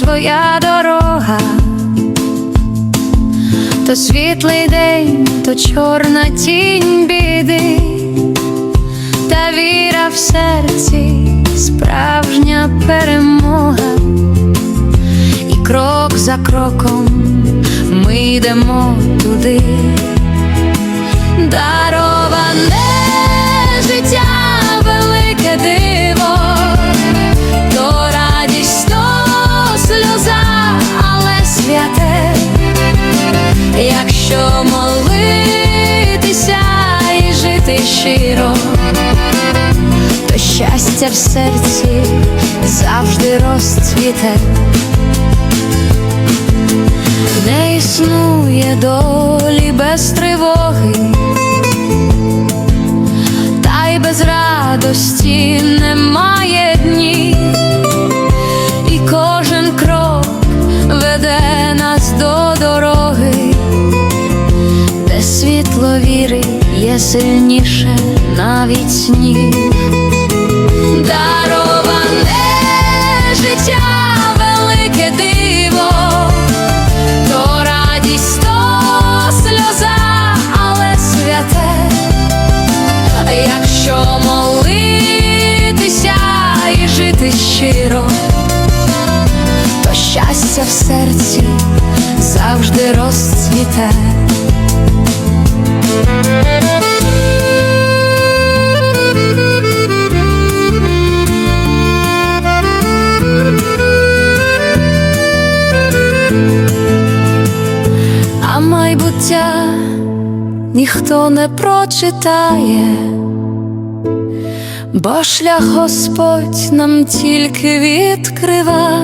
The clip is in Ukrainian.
своя дорога, то світлий день, то чорна тінь біди, та віра в серці, справжня перемога, і крок за кроком ми йдемо туди, дароване щастя в серці завжди розцвіте. Не існує долі без тривоги, та й без радості немає днів, і кожен крок веде нас до дороги, де світло віри є сильніше навіть снів. То щастя в серці завжди розцвіте. Майбуття ніхто не прочитає, бо шлях Господь нам тільки відкрива,